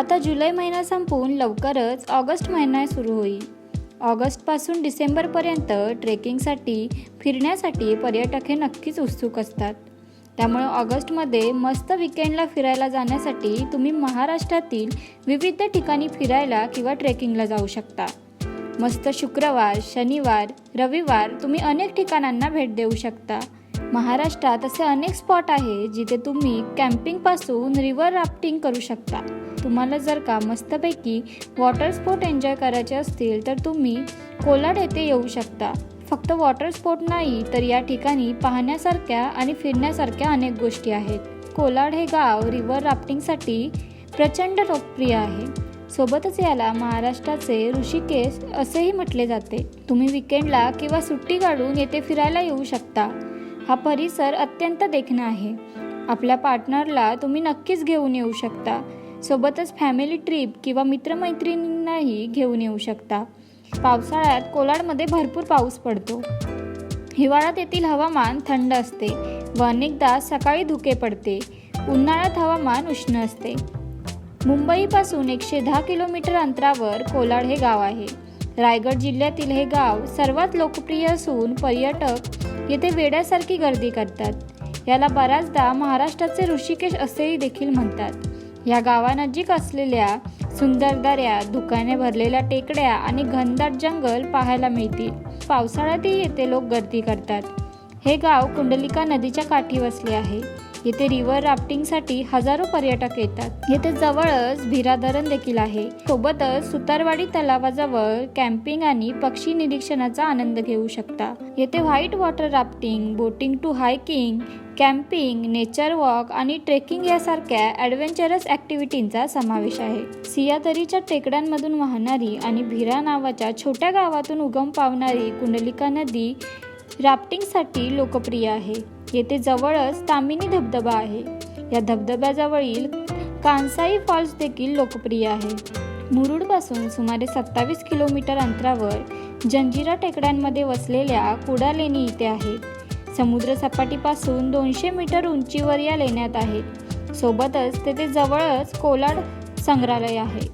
आता जुलै महिना संपून लवकरच ऑगस्ट महिना सुरू होईल. ऑगस्टपासून डिसेंबरपर्यंत ट्रेकिंगसाठी फिरण्यासाठी पर्यटक हे नक्कीच उत्सुक असतात. त्यामुळे ऑगस्टमध्ये मस्त विकेंडला फिरायला जाण्यासाठी तुम्ही महाराष्ट्रातील विविध ठिकाणी फिरायला किंवा ट्रेकिंगला जाऊ शकता. मस्त शुक्रवार शनिवार रविवार तुम्ही अनेक ठिकाणांना भेट देऊ शकता. महाराष्ट्रात असे अनेक स्पॉट आहे जिथे तुम्ही कॅम्पिंगपासून रिव्हर राफ्टिंग करू शकता. तुम्हाला जर का मस्तपैकी वॉटर स्पोर्ट एन्जॉय करायचे असतील तर तुम्ही कोलाड येथे येऊ शकता. फक्त वॉटर स्पोर्ट नाही तर या ठिकाणी पाहण्यासारख्या आणि फिरण्यासारख्या अनेक गोष्टी आहेत. कोलाड हे गाव रिव्हर राफ्टिंगसाठी प्रचंड लोकप्रिय आहे. सोबतच याला महाराष्ट्राचे ऋषिकेश असेही म्हटले जाते. तुम्ही विकेंडला किंवा सुट्टी काढून येथे फिरायला येऊ शकता. हा परिसर अत्यंत देखणा आहे. आपल्या पार्टनरला तुम्ही नक्कीच घेऊन येऊ शकता. सोबतच फॅमिली ट्रिप किंवा मित्रमैत्रिणींनाही घेऊन येऊ शकता. पावसाळ्यात कोलाडमध्ये भरपूर पाऊस पडतो. हिवाळ्यात येथील हवामान थंड असते व अनेकदा सकाळी धुके पडते. उन्हाळ्यात हवामान उष्ण असते. मुंबईपासून एकशे दहा किलोमीटर अंतरावर कोलाड हे गाव आहे. रायगड जिल्ह्यातील हे गाव सर्वात लोकप्रिय असून पर्यटक येथे वेड्यासारखी गर्दी करतात. याला बऱ्याचदा महाराष्ट्राचे ऋषिकेश असेही देखील म्हणतात. या गावानजीक असलेल्या सुंदर दऱ्या दुकाने भरलेल्या टेकड्या आणि घनदाट जंगल पाहायला मिळतील. पावसाळ्यातही येथे लोक गर्दी करतात. हे गाव कुंडलिका नदीच्या काठी वसले आहे. येथे रिव्हर राफ्टिंगसाठी हजारो पर्यटक येतात. येथे जवळच भिरा धरण देखील आहे. सोबतच सुतारवाडी तलावाजवळ कॅम्पिंग आणि पक्षी निरीक्षणाचा आनंद घेऊ शकता. येथे white water rafting boating to hiking camping nature walk आणि ट्रेकिंग यासारख्या ॲडव्हेंचरस ॲक्टिव्हिटींचा समावेश आहे. सियादरीच्या टेकड्यांमधून वाहणारी आणि भिरा नावाच्या छोट्या गावातून उगम पावणारी कुंडलिका नदी राफ्टिंगसाठी लोकप्रिय आहे. येथे जवळच तामिनी धबधबा आहे. या धबधब्याजवळील कांसाई फॉल्स देखील लोकप्रिय आहे. मुरुडपासून सुमारे सत्तावीस किलोमीटर अंतरावर जंजिरा टेकड्यांमध्ये वसलेल्या कुडा लेणी इथे आहे. समुद्रसपाटीपासून दोनशे मीटर उंचीवर या लेण्यात आहेत सोबतच तेथे जवळच कोलाड संग्रहालय आहे.